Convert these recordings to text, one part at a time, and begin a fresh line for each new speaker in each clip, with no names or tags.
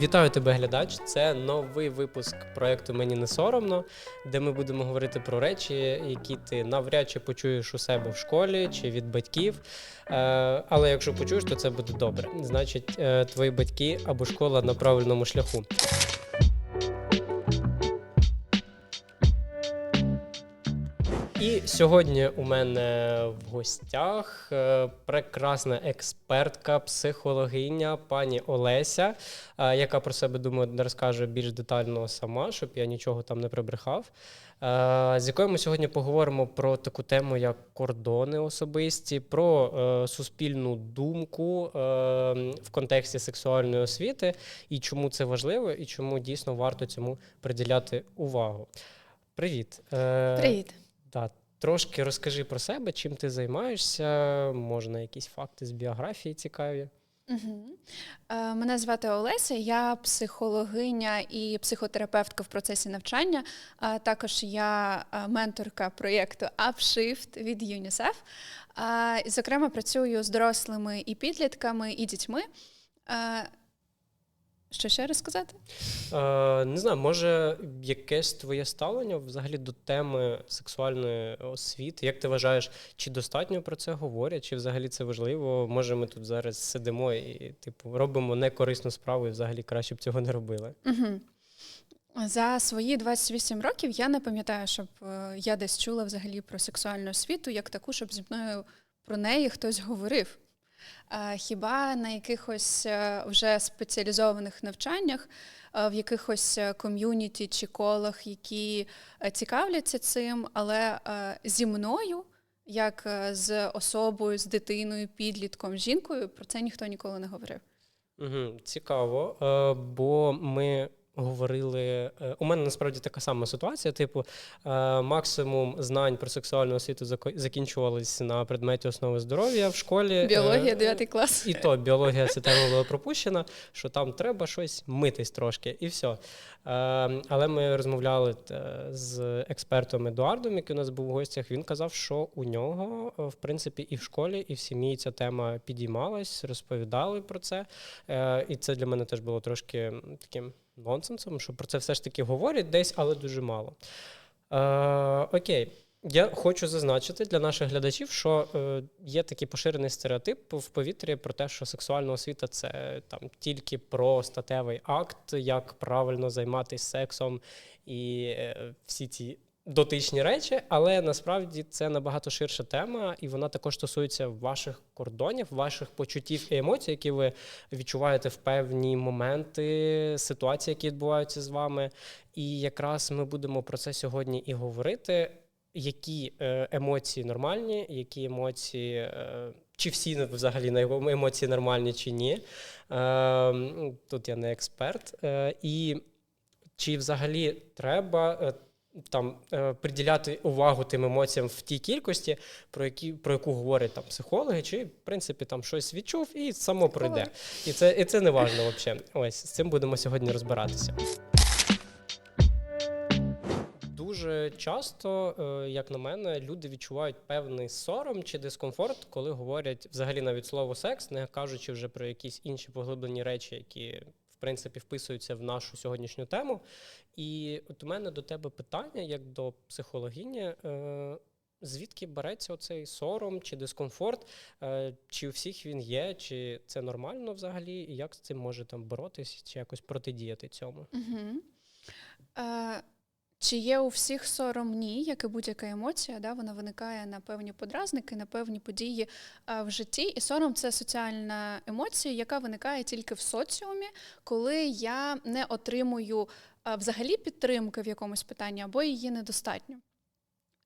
Вітаю тебе, глядач. Це новий випуск проекту Мені не соромно, де ми будемо говорити про речі, які ти навряд чи почуєш у себе в школі чи від батьків. Е, Але якщо почуєш, то це буде добре. Значить, е, твої батьки або школа на правильному шляху. Сьогодні у мене в гостях е, прекрасна експертка, психологиня пані Олеся, е, яка про себе думаю розкаже більш детально сама, щоб я нічого там не прибрехав. Е, З якою ми сьогодні поговоримо про таку тему, як кордони особисті, про е, суспільну думку е, в контексті сексуальної освіти, і чому це важливо, і чому дійсно варто цьому приділяти увагу. Привіт. Е,
Привіт.
Трошки розкажи про себе, чим ти займаєшся, можна якісь факти з біографії цікаві.
Угу. Е, мене звати Олеся, я психологиня і психотерапевтка в процесі навчання. А також я е, менторка проєкту Upshift від ЮНІСЕФ. Е, Зокрема, працюю з дорослими і підлітками, і дітьми. Що ще розказати?
Е, не знаю, може, якесь твоє ставлення взагалі до теми сексуальної освіти? Як ти вважаєш, чи достатньо про це говорять, чи взагалі це важливо? Може, ми тут зараз сидимо і типу робимо некорисну справу, і взагалі краще б цього не робили?
Угу. За свої 28 років я не пам'ятаю, щоб е, я десь чула взагалі про сексуальну освіту як таку, щоб зі мною про неї хтось говорив. Е, Хіба на якихось е, вже спеціалізованих навчаннях, е, в якихось ком'юніті чи колах, які цікавляться цим, але зі мною, як з особою, з дитиною, підлітком, жінкою, про це ніхто ніколи не говорив.
Цікаво, бо ми говорили. е, У мене насправді така сама ситуація. Типу, е, максимум знань про сексуальну освіту закінчувались на предметі основи здоров'я в школі.
Біологія,
Е,
9 клас.
І то біологія ця тема була пропущена, що там треба щось митись трошки, і все. Але ми розмовляли з експертом Едуардом, який у нас був у гостях. Він казав, що у нього, в принципі, і в школі, і в сім'ї ця тема підіймалась, розповідали про це. І це для мене теж було трошки таким нонсенсом, що про це все ж таки говорять десь, але дуже мало. Е, окей. Я хочу зазначити для наших глядачів, що е, є такий поширений стереотип в повітрі про те, що сексуальна освіта це там тільки про статевий акт, як правильно займатися сексом і е, всі ці дотичні речі, але насправді це набагато ширша тема, і вона також стосується ваших кордонів, ваших почуттів і емоцій, які ви відчуваєте в певні моменти, ситуації, які відбуваються з вами. І якраз ми будемо про це сьогодні і говорити. Які е, емоції нормальні, які емоції, е, чи всі взагалі на емоції нормальні, чи ні. Е, тут я не експерт. І чи взагалі треба там е, приділяти увагу тим емоціям в тій кількості, про які про яку говорять там психологи, чи в принципі там щось відчув і само пройде. І це, і це не важливо взагалі. Ось з цим будемо сьогодні розбиратися. Дуже часто, е, як на мене, люди відчувають певний сором чи дискомфорт, коли говорять взагалі навіть слово секс, не кажучи вже про якісь інші поглиблені речі, які в принципі вписуються в нашу сьогоднішню тему. І от у мене до тебе питання, як до психологині. е, Звідки береться оцей сором чи дискомфорт? Е, Чи у всіх він є, чи це нормально взагалі? І як з цим може там боротись, чи якось протидіяти цьому?
Угу. Е, чи є у всіх сором? Ні, як і будь-яка емоція, да, вона виникає на певні подразники, на певні події е, в житті. І сором це соціальна емоція, яка виникає тільки в соціумі, коли я не отримую взагалі підтримки в якомусь питанні або її недостатньо.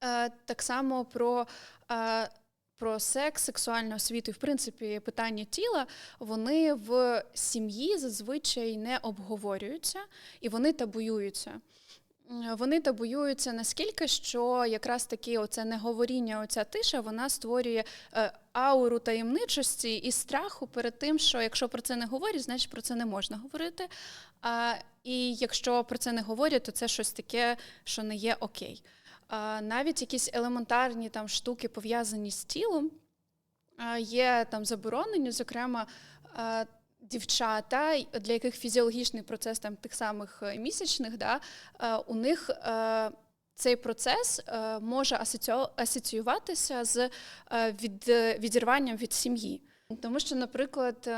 Е, так само про. е, про секс, сексуальну освіту і, в принципі, питання тіла, вони в сім'ї зазвичай не обговорюються і вони табуюються. Вони табуюються наскільки, що якраз таки оце неговоріння, оця тиша, вона створює е, ауру таємничості і страху перед тим, що якщо про це не говорять, значить про це не можна говорити. А, і якщо про це не говорять, то це щось таке, що не є окей. А, навіть якісь елементарні там штуки пов'язані з тілом є там заборонені, зокрема. Дівчата, для яких фізіологічний процес там тих самих е, місячних, да, е, у них е, цей процес може асоціюватися з від, відірванням від сім'ї. Тому що, наприклад,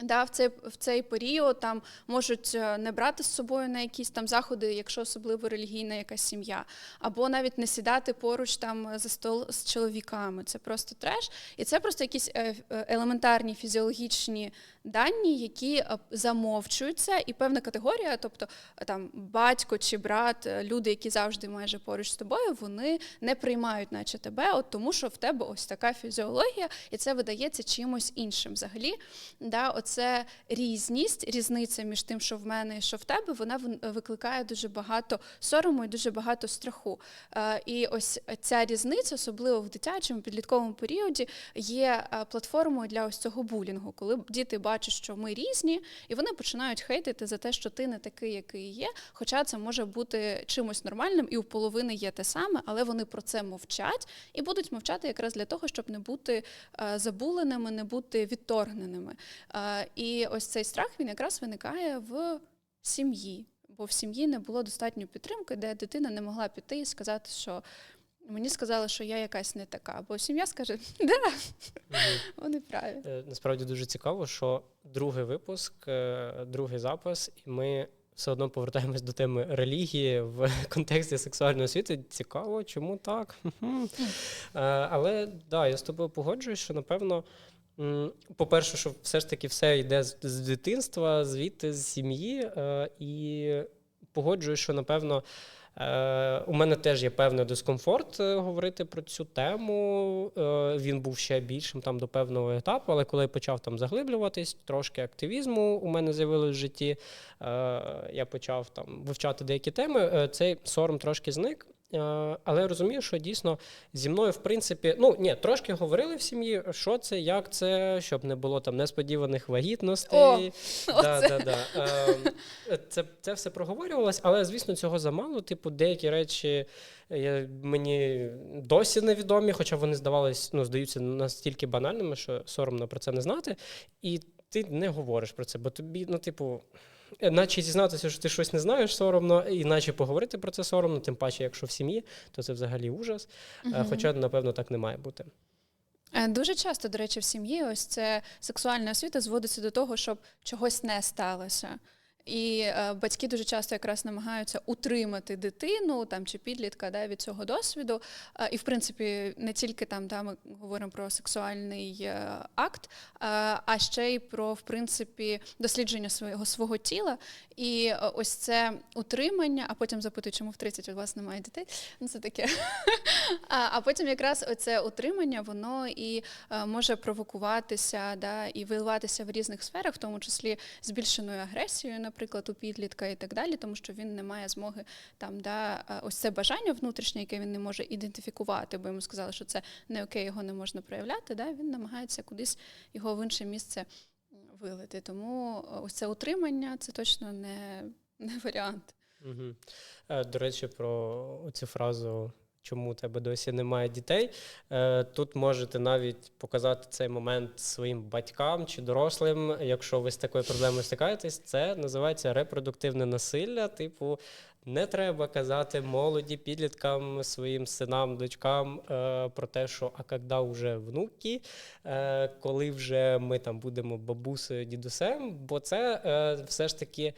Да, в цей в цей період там можуть е, не брати з собою на якісь там заходи, якщо особливо релігійна якась сім'я, або навіть не сідати поруч там за стол з чоловіками. Це просто треш, і це просто якісь е, е, елементарні фізіологічні дані, які е, замовчуються, і певна категорія, тобто е, там батько чи брат, е, люди, які завжди майже поруч з тобою, вони не приймають, наче тебе, от тому що в тебе ось така фізіологія, і це видається чимось іншим. Взагалі, да, оце різність, різниця між тим, що в мене і що в тебе, вона викликає дуже багато сорому і дуже багато страху. І ось ця різниця, особливо в дитячому підлітковому періоді, є платформою для ось цього булінгу, коли діти бачать, що ми різні, і вони починають хейтити за те, що ти не такий, який є. Хоча це може бути чимось нормальним, і у половини є те саме, але вони про це мовчать і будуть мовчати якраз для того, щоб не бути е, забуленими, не бути відторгненими. Е, І ось цей страх він якраз виникає в сім'ї, бо в сім'ї не було достатньо підтримки, де дитина не могла піти і сказати, що. Мені сказали, що я якась не така, бо сім'я скаже, да, вони праві.
Е, Насправді дуже цікаво, що другий випуск, е, другий запис, і ми все одно повертаємось до теми релігії в контексті сексуальної освіти. Цікаво, чому так? Е, Але да, я з тобою погоджуюсь, що напевно. По-перше, що все ж таки все йде з, дитинства, звідти з сім'ї, і погоджуюсь, що напевно е, у мене теж є певний дискомфорт е, говорити про цю тему. Е, Він був ще більшим там до певного етапу, але коли я почав там заглиблюватись, трошки активізму у мене з'явилось в житті. Я почав там вивчати деякі теми. Цей сором трошки зник. Е, Але я розумію, що дійсно зі мною, в принципі, ну ні, трошки говорили в сім'ї, що це, як це, щоб не було там несподіваних вагітностей.
О,
да,
оце.
да, да. Е, Це, це все проговорювалось, але звісно, цього замало. Типу, деякі речі е, мені досі невідомі, хоча вони здавались, ну, здаються настільки банальними, що соромно про це не знати. І ти не говориш про це, бо тобі, ну, типу. Е, Наче зізнатися, що ти щось не знаєш соромно, іначе поговорити про це соромно, тим паче, якщо в сім'ї, то це взагалі ужас.
Угу.
Хоча, напевно, так не має бути.
Е, Дуже часто, до речі, в сім'ї ось це сексуальна освіта зводиться до того, щоб чогось не сталося. І е, батьки дуже часто якраз намагаються утримати дитину там чи підлітка да, від цього досвіду. Е, і, в принципі, не тільки там да, ми говоримо про сексуальний е, акт, е, а ще й про в принципі дослідження свого свого тіла. І е, ось це утримання, а потім запитують, чому в 30 у вас немає дітей. Ну, це таке. А, а потім якраз оце утримання, воно і е, може провокуватися, да, і виливатися в різних сферах, в тому числі збільшеною агресією, наприклад, у підлітка і так далі, тому що він не має змоги там, да, е, ось це бажання внутрішнє, яке він не може ідентифікувати, бо йому сказали, що це не окей, його не можна проявляти. Да, він намагається кудись його в інше місце вилити. Тому е, ось це утримання це точно не, не варіант.
Угу. До речі, про цю фразу. Чому у тебе досі немає дітей? Е, Тут можете навіть показати цей момент своїм батькам чи дорослим, якщо ви з такою проблемою стикаєтесь, це називається репродуктивне насилля. Типу, не треба казати молоді підліткам, своїм синам, дочкам е, про те, що а коли вже внуки, е, коли вже ми там будемо бабусею, дідусем, бо це все ж таки.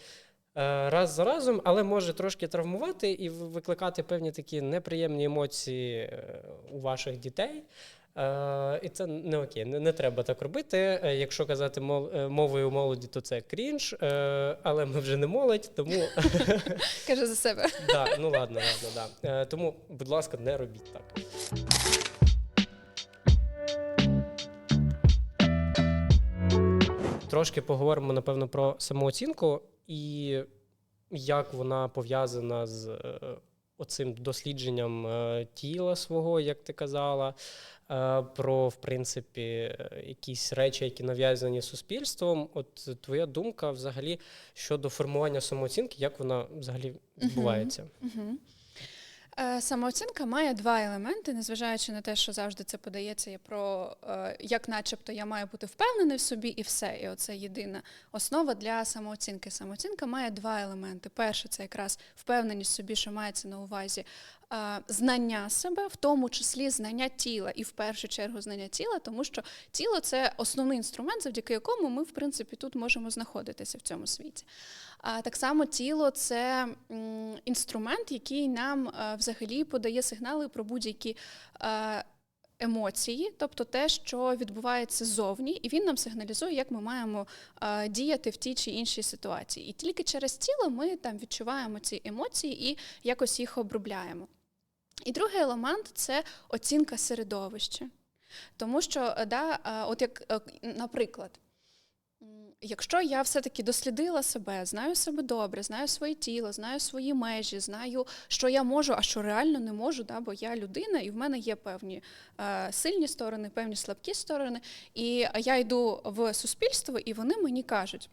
Е, раз за разом, але може трошки травмувати і викликати певні такі неприємні емоції е, у ваших дітей. Е, І це не окей, не, не треба так робити. Якщо казати мол- мовою молоді, то це крінж, але ми вже не молодь, тому
Каже за себе.
да, ну ладно, ладно, да. Тому, будь ласка, не робіть так. Трошки поговоримо, напевно, про самооцінку і як вона пов'язана з е, оцим дослідженням е, тіла свого, як ти казала, е, про, в принципі, якісь речі, які нав'язані суспільством. От твоя думка взагалі щодо формування самооцінки, як вона взагалі відбувається?
Угу. Е, Самооцінка має два елементи, незважаючи на те, що завжди це подається я про е, як, начебто, я маю бути впевнений в собі, і все. І оце єдина основа для самооцінки. Самооцінка має два елементи. Перше, це якраз впевненість в собі, що мається на увазі е, знання себе, в тому числі знання тіла, і в першу чергу знання тіла, тому що тіло це основний інструмент, завдяки якому ми, в принципі, тут можемо знаходитися в цьому світі. А так само тіло це інструмент, який нам е, взагалі подає сигнали про будь-які е, емоції, тобто те, що відбувається ззовні, і він нам сигналізує, як ми маємо е, діяти в тій чи іншій ситуації. І тільки через тіло ми там відчуваємо ці емоції і якось їх обробляємо. І другий елемент це оцінка середовища. Тому що, е, да, е, от як, е, наприклад, якщо я все-таки дослідила себе, знаю себе добре, знаю своє тіло, знаю свої межі, знаю, що я можу, а що реально не можу, да, бо я людина, і в мене є певні сильні сторони, певні слабкі сторони. І я йду в суспільство, і вони мені кажуть.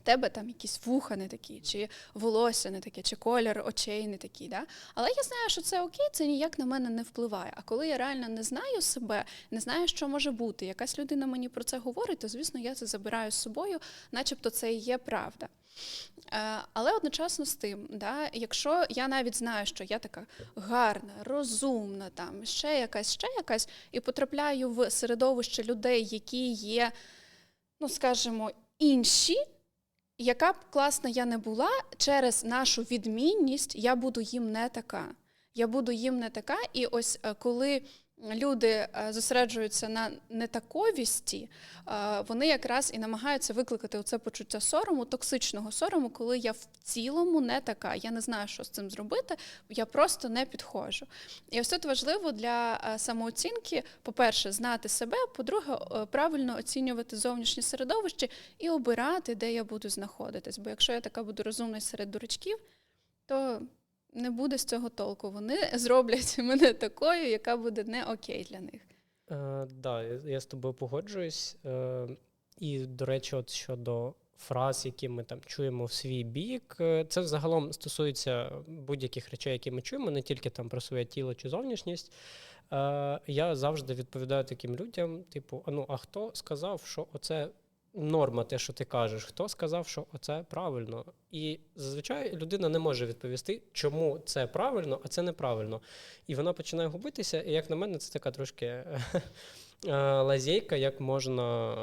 В тебе там якісь вуха не такі, чи волосся не таке, чи колір очей не такий. Да? Але я знаю, що це окей, це ніяк на мене не впливає. А коли я реально не знаю себе, не знаю, що може бути, якась людина мені про це говорить, то звісно я це забираю з собою, начебто це і є правда. Е, Але одночасно з тим, да, якщо я навіть знаю, що я така гарна, розумна, там ще якась, ще якась, і потрапляю в середовище людей, які є, ну скажімо, інші. Яка б класна я не була, через нашу відмінність я буду їм не така. Я буду їм не така, і ось е, коли люди е, зосереджуються на нетаковісті, е, вони якраз і намагаються викликати оце почуття сорому, токсичного сорому, коли я в цілому не така. Я не знаю, що з цим зробити, я просто не підходжу. І ось тут важливо для е, самооцінки, по-перше, знати себе, по-друге, правильно оцінювати зовнішнє середовище і обирати, де я буду знаходитись. Бо якщо я така буду розумна серед дурачків, то не буде з цього толку. Вони зроблять мене такою, яка буде не окей для них.
Е, да, я, з тобою погоджуюсь. Е, і, до речі, от щодо фраз, які ми там чуємо в свій бік, е, це взагалом стосується будь-яких речей, які ми чуємо, не тільки там про своє тіло чи зовнішність. Е, я завжди відповідаю таким людям: типу, а ну, а хто сказав, що оце норма, те, що ти кажеш? Хто сказав, що оце правильно? І зазвичай людина не може відповісти, чому це правильно, а це неправильно. І вона починає губитися. І як на мене, це така трошки е, лазейка, як можна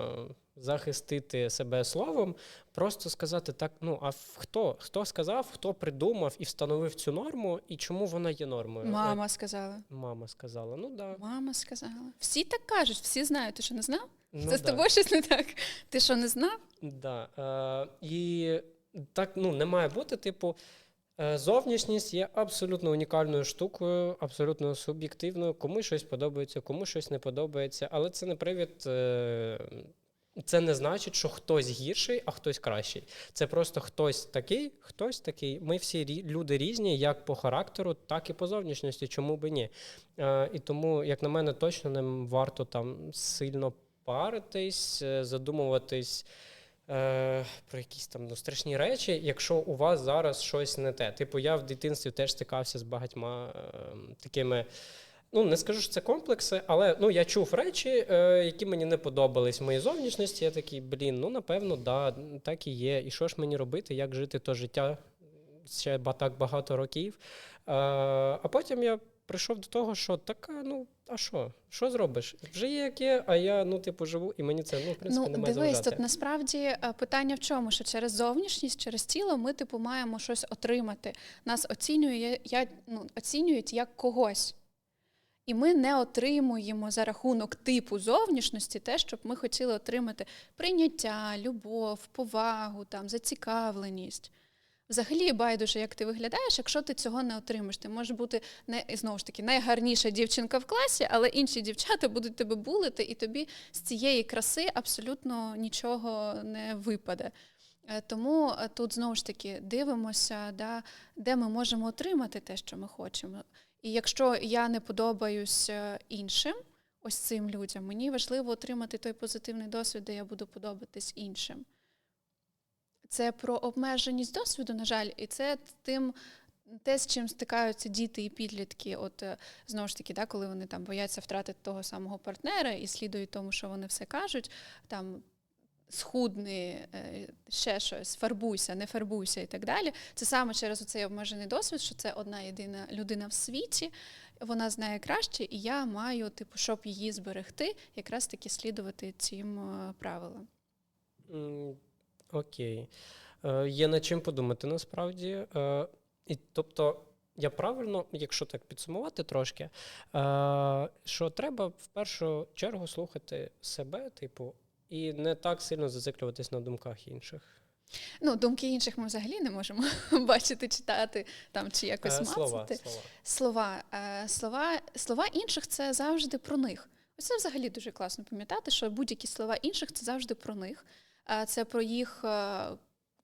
захистити себе словом, просто сказати так: ну а хто? Хто сказав, хто придумав і встановив цю норму, і чому вона є нормою?
Мама сказала.
Е, Мама сказала. Ну да.
Мама сказала. Всі так кажуть, всі знають. Ти що не знав?
Ну,
Це з
да.
тобою щось не так. Ти що не знав?
Да. Е, і так ну, не має бути, типу. е, Зовнішність є абсолютно унікальною штукою, абсолютно суб'єктивною. Комусь щось подобається, комусь щось не подобається. Але це не привід. Це не значить, що хтось гірший, а хтось кращий. Це просто хтось такий, хтось такий. Ми всі люди різні, як по характеру, так і по зовнішності. Чому би ні? Е, І тому, як на мене, точно не варто там сильно паритись, е, задумуватись е, про якісь там ну, страшні речі, якщо у вас зараз щось не те. Типу, я в дитинстві теж стикався з багатьма е, такими. Ну, не скажу, що це комплекси, але ну, я чув речі, е, які мені не подобались в моїй зовнішності. Я такий, блін, ну напевно, да, так і є. І що ж мені робити, як жити то життя ще так багато років. Е, а потім я прийшов до того, що так, ну, а що? Що зробиш? Вже є як є, а я ну, типу, живу, і мені це ну, в принципі,
Ну,
не
дивись,
заважати.
тут насправді е, питання в чому? Що через зовнішність, через тіло ми, типу, маємо щось отримати. Нас оцінює, я, ну, оцінюють як когось. І ми не отримуємо за рахунок типу зовнішності те, щоб ми хотіли отримати прийняття, любов, повагу, там, зацікавленість. Взагалі, байдуже, як ти виглядаєш, якщо ти цього не отримаєш. Ти можеш бути не знову ж таки найгарніша дівчинка в класі, але інші дівчата будуть тебе булити, і тобі з цієї краси абсолютно нічого не випаде. Е, Тому е, тут знову ж таки дивимося, да, де ми можемо отримати те, що ми хочемо. І якщо я не подобаюсь е, іншим, ось цим людям, мені важливо отримати той позитивний досвід, де я буду подобатись іншим. Це про обмеженість досвіду, на жаль, і це тим, те, з чим стикаються діти і підлітки, от е, знову ж таки, да, коли вони там бояться втратити того самого партнера і слідують тому, що вони все кажуть, там схудни, е, ще щось, фарбуйся, не фарбуйся і так далі. Це саме через цей обмежений досвід, що це одна єдина людина в світі, вона знає краще, і я маю, типу, щоб її зберегти, якраз таки слідувати цим е, правилам.
Окей. Е, Є над чим подумати насправді. І тобто, я правильно, якщо так підсумувати трошки, що треба в першу чергу слухати себе, типу, і не так сильно зациклюватись на думках інших.
Ну, думки інших ми взагалі не можемо бачити, читати там чи якось
Е, Слова,
мацати.
слова.
Слова, е, слова, слова інших це завжди про них. Ось це взагалі дуже класно пам'ятати, що будь-які слова інших це завжди про них. Е, Це про їх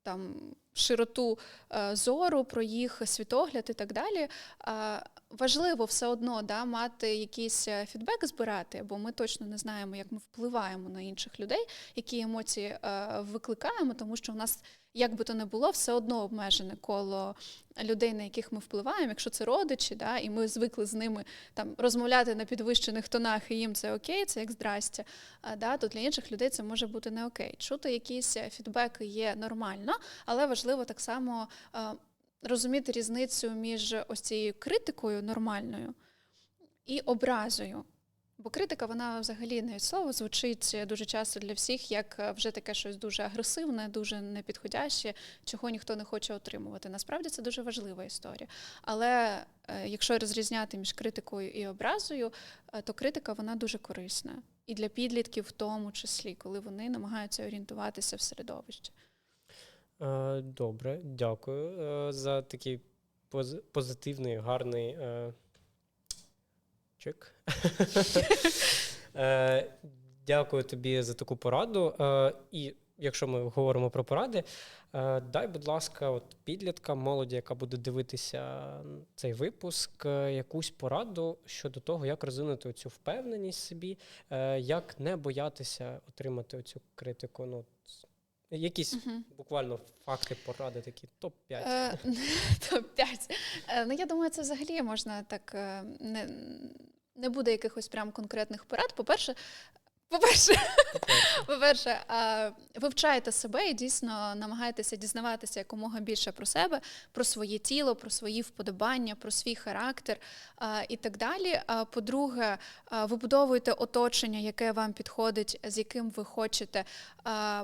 там широту е, зору, про їх світогляд і так далі. Е, Важливо все одно да, мати якийсь е, фідбек збирати, бо ми точно не знаємо, як ми впливаємо на інших людей, які емоції викликаємо, тому що у нас, як би то не було, все одно обмежене коло людей, на яких ми впливаємо, якщо це родичі, да, і ми звикли з ними там розмовляти на підвищених тонах, і їм це окей, це як здрастя. Да, то для інших людей це може бути не окей. Чути якісь е, фідбеки є нормально, але важливо так само е, розуміти різницю між ось цією критикою нормальною і образою. Бо критика, вона взагалі не від слова звучить дуже часто для всіх як е, вже таке щось дуже агресивне, дуже непідходяще, чого ніхто не хоче отримувати. Насправді це дуже важлива історія. Але е, якщо розрізняти між критикою і образою, е, то критика вона дуже корисна. І для підлітків в тому числі, коли вони намагаються орієнтуватися в середовищі.
Добре, дякую за такий поз- позитивний, гарний чек. Е, Дякую тобі за таку пораду. Е, І якщо ми говоримо про поради, е, дай, будь ласка, от підліткам, молоді, яка буде дивитися цей випуск, якусь пораду щодо того, як розвинути цю впевненість собі, як не боятися отримати цю критику. Ну, якісь
Мгм.
буквально факти, поради, такі топ-5.
Е, Топ-5. Е, Ну, я думаю, це взагалі можна так е, не, не буде якихось прям конкретних порад. По-перше, по-перше, по-перше, а, вивчайте себе і дійсно намагайтеся дізнаватися якомога більше про себе, про своє тіло, про свої вподобання, про свій характер і так далі. По-друге, а, вибудовуйте оточення, яке вам підходить, з яким ви хочете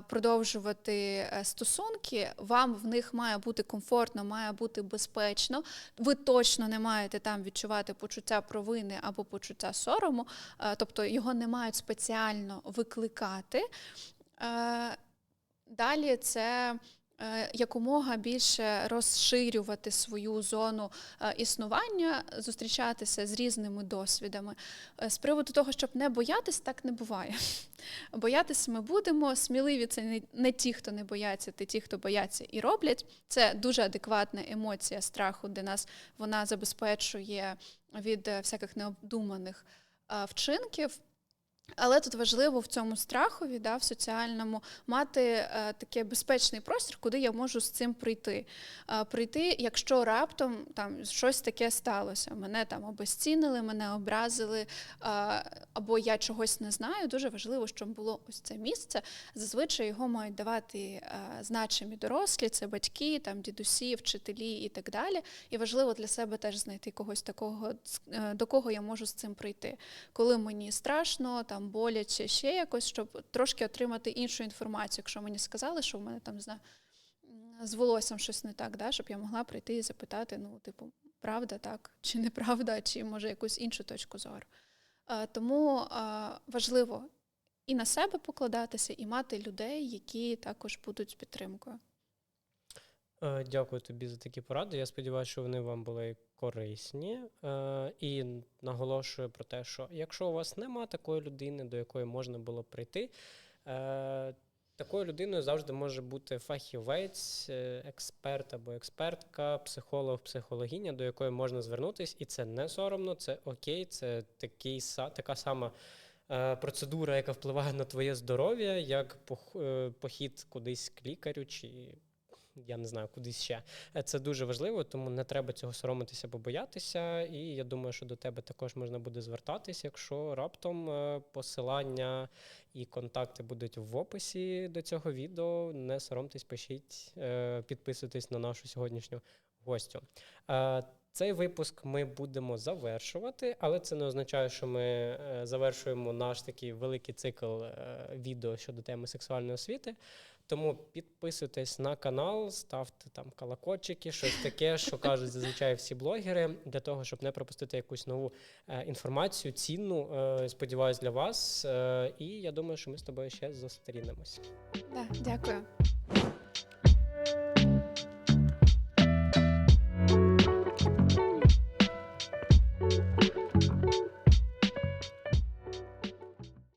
продовжувати е, стосунки. Вам в них має бути комфортно, має бути безпечно. Ви точно не маєте там відчувати почуття провини або почуття сорому, тобто його не мають спеціально викликати. Далі це е, якомога більше розширювати свою зону е, існування, зустрічатися з різними досвідами. Е, З приводу того, щоб не боятись, так не буває. Боятись ми будемо. Сміливі це не, ті, хто не бояться, це ті, хто бояться і роблять. Це дуже адекватна емоція страху, де нас вона забезпечує від всяких необдуманих вчинків. Але тут важливо в цьому страхові, да, в соціальному, мати е, такий безпечний простір, куди я можу з цим прийти. Е, прийти, якщо раптом там щось таке сталося. Мене там обезцінили, мене образили, е, або я чогось не знаю. Дуже важливо, щоб було ось це місце. Зазвичай його мають давати е, значимі дорослі, це батьки, там дідусі, вчителі і так далі. І важливо для себе теж знайти когось такого, е, до кого я можу з цим прийти. Коли мені страшно, там боляче, ще якось, щоб трошки отримати іншу інформацію. Якщо мені сказали, що в мене там не з волоссям щось не так, да, щоб я могла прийти і запитати: ну, типу, правда так, чи неправда, чи може якусь іншу точку зору. Е, Тому е, важливо і на себе покладатися, і мати людей, які також будуть з підтримкою.
Е, Дякую тобі за такі поради. Я сподіваюся, що вони вам були корисні. Е, І наголошую про те, що якщо у вас нема такої людини, до якої можна було прийти, е, такою людиною завжди може бути фахівець, експерт або експертка, психолог, психологиня, до якої можна звернутися, і це не соромно, це окей, це такий, така сама. Процедура, яка впливає на твоє здоров'я, як пох- похід кудись к лікарю чи я не знаю, кудись ще. Е, Це дуже важливо, тому не треба цього соромитися або боятися. І я думаю, що до тебе також можна буде звертатись, якщо раптом е, посилання і контакти будуть в описі до цього відео. Не соромтесь, пишіть, е, підписуйтесь на нашу сьогоднішню гостю. Цей випуск ми будемо завершувати, але це не означає, що ми завершуємо наш такий великий цикл відео щодо теми сексуальної освіти. Тому підписуйтесь на канал, ставте там колокольчики, щось таке, що кажуть зазвичай всі блогери, для того, щоб не пропустити якусь нову е, інформацію, цінну, е, сподіваюсь, для вас. Е, І я думаю, що ми з тобою ще зустрінемось.
Да, дякую.